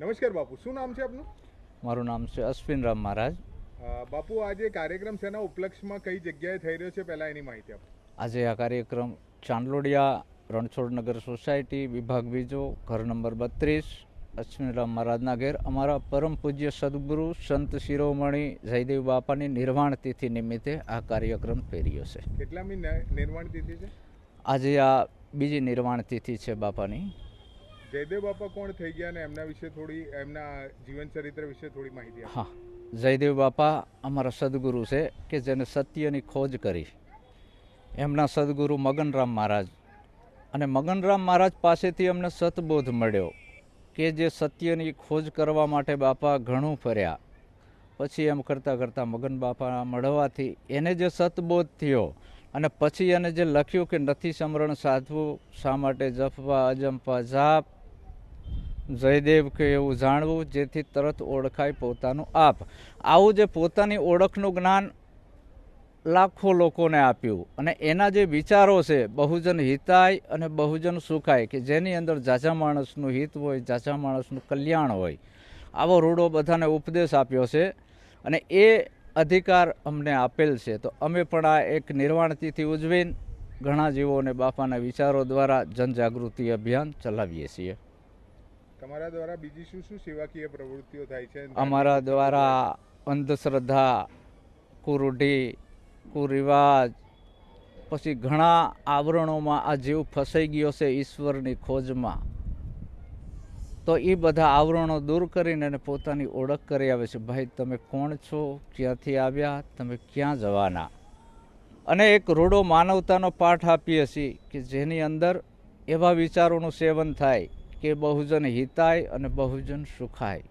નમસ્કાર બાપુ શું નામ છે આપનું? મારું નામ છે અશ્વિન રામ મહારાજ. બાપુ આજે કાર્યક્રમ શેના ઉપલક્ષમાં કઈ જગ્યાએ થઈ રહ્યો છે પહેલાં એની માહિતી આપો. આજે આ કાર્યક્રમ ચાંદલોડિયા રણછોડનગર સોસાયટી વિભાગ બીજો ઘર નંબર બત્રીસ. અશ્વિનરામ મહારાજના ઘેર અમારા પરમ પૂજ્ય સદગુરુ સંત શિરોમણી જયદેવ બાપાની નિર્વાણ તિથિ નિમિત્તે આ કાર્યક્રમ પહેર્યો છે. કેટલામી નિર્વાણ તિથિ છે? આજે આ બીજી નિર્વાણ તિથિ છે બાપાની. જયદેવ બાપા કોણ થઈ ગયા અને એમના વિશે થોડી, એમના જીવન ચરિત્ર વિશે થોડી માહિતી હા, જયદેવ બાપા અમારા સદગુરુ છે કે જેને સત્યની ખોજ કરી. એમના સદગુરુ મગનરામ મહારાજ. અને મગનરામ મહારાજ પાસેથી અમને સતબોધ મળ્યો કે જે સત્યની ખોજ કરવા માટે બાપા ઘણું ફર્યા. પછી એમ કરતાં કરતાં મગન બાપા મળવાથી એને જે સતબોધ થયો અને પછી એને જે લખ્યું કે નથી સમરણ સાધવું, શા માટે જપવા અજંપા જાપ જયદેવ કે એવું જાણવું, જેથી તરત ઓળખાય પોતાનું આપ. આવું જે પોતાની ઓળખનું જ્ઞાન લાખો લોકોને આપ્યું. અને એના જે વિચારો છે, બહુજન હિતાય અને બહુજન સુખાય, કે જેની અંદર જાજા માણસનું હિત હોય, જાજા માણસનું કલ્યાણ હોય. આવો રૂડો બધાને ઉપદેશ આપ્યો છે. અને એ અધિકાર અમને આપેલ છે. તો અમે પણ આ એક નિર્વાણ તિથિ ઉજવીને ઘણા જીવોને બાપાના વિચારો દ્વારા જનજાગૃતિ અભિયાન ચલાવીએ છીએ. તમારા દ્વારા બીજી શું શું સેવાકીય પ્રવૃત્તિઓ થાય છે? અમારા દ્વારા અંધશ્રદ્ધા કુરૂઢી કુરિવાજ, પછી ઘણા આવરણોમાં આ જીવ ફસાઈ ગયો છે ઈશ્વરની ખોજમાં. તો એ બધા આવરણો દૂર કરીને એને પોતાની ઓળખ કરી આવે છે. ભાઈ, તમે કોણ છો? ક્યાંથી આવ્યા? તમે ક્યાં જવાના? અને એક રૂડો માનવતાનો પાઠ આપીએ છીએ કે જેની અંદર એવા વિચારોનું સેવન થાય કે બહુજન હિતાય અને બહુજન સુખાય.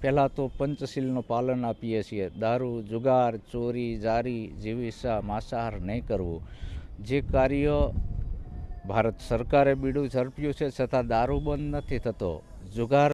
પહેલાં તો પંચશીલનું પાલન આપીએ છીએ. દારૂ, જુગાર, ચોરી, જારી જીવિસા માંસાહાર નહીં કરવું. જે કાર્ય ભારત સરકારે બીડું ઝડપ્યું છે છતાં દારૂ બંધ નથી થતો. જુગાર